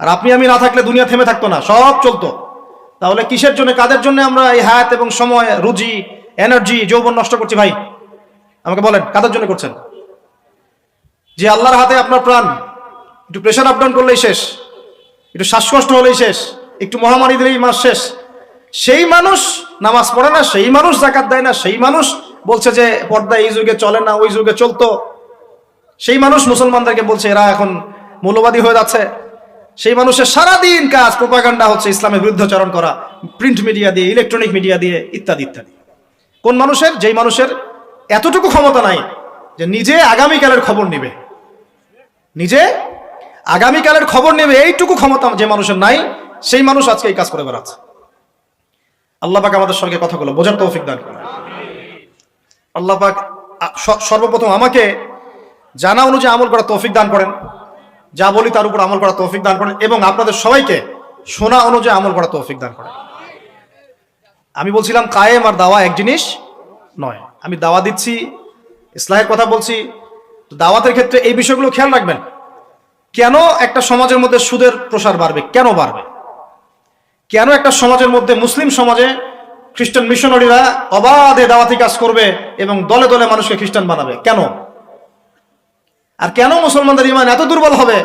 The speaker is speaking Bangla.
আর আপনি আমি না থাকলে দুনিয়া থেমে থাকতো না, সব চলতো। তাহলে কিসের জন্য, কাদের জন্য আমরা এই হায়াত এবং সময়, রুজি এনার্জি যৌবন নষ্ট করছি ভাই? আমাকে বলেন, কাদের জন্য করছেন? যে আল্লাহর হাতে আপনার প্রাণ, একটু প্রেশার আপ ডাউন করলেই শেষ, একটু শ্বাসকষ্ট হলেই শেষ, একটু মহামারী দিলেই মাস শেষ। সেই মানুষ নামাজ পড়ে না, সেই মানুষ জাকাত দেয় না, সেই মানুষ বলছে যে পর্দা এই যুগে চলে না, ওই যুগে চলতো। সেই মানুষ মুসলমানদেরকে বলছে, এরা এখন মৌলবাদী হয়ে যাচ্ছে। সেই মানুষের সারাদিন কাজ প্রোপাগান্ডা হচ্ছে ইসলামের বিরুদ্ধাচরণ করা প্রিন্ট মিডিয়া দিয়ে ইলেকট্রনিক মিডিয়া দিয়ে, ইত্যাদি ইত্যাদি। কোন মানুষের? যেই মানুষের এতটুকু ক্ষমতা নাই যে নিজে আগামীকালের খবর নেবে। নিজে আগামীকালের খবর নেবে, এইটুকু ক্ষমতা যে মানুষের নাই, সেই মানুষ আজকে এই কাজ করে বেড়াচ্ছে। আল্লাহ পাক আমাদের সঙ্গে কথাগুলো বোঝার তৌফিক দান করে আল্লাহ পাক সর্বপ্রথম আমাকে জানা অনুযায়ী আমল করা তৌফিক দান করেন। যা বলি তার উপর আমল করা তৌফিক দান করেন এবং আপনাদের সবাইকে শোনা অনুযায়ী আমল করা তৌফিক দান করেন। আমি বলছিলাম কায়েম আর দাওয়া এক জিনিস নয়। আমি দাওয়া দিচ্ছি, ইসলাহের কথা বলছি। দাওয়াতের ক্ষেত্রে এই বিষয়গুলো খেয়াল রাখবেন। কেন একটা সমাজের মধ্যে সুদের প্রসার বাড়বে? কেন বাড়বে? কেন একটা সমাজের মধ্যে মুসলিম সমাজে খ্রিস্টান মিশনারিরা অবাধে দাওয়াতি কাজ করবে এবং দলে দলে মানুষকে খ্রিস্টান বানাবে? কেন? আর কেন মুসলমানদের ইমান এত দুর্বল হবে?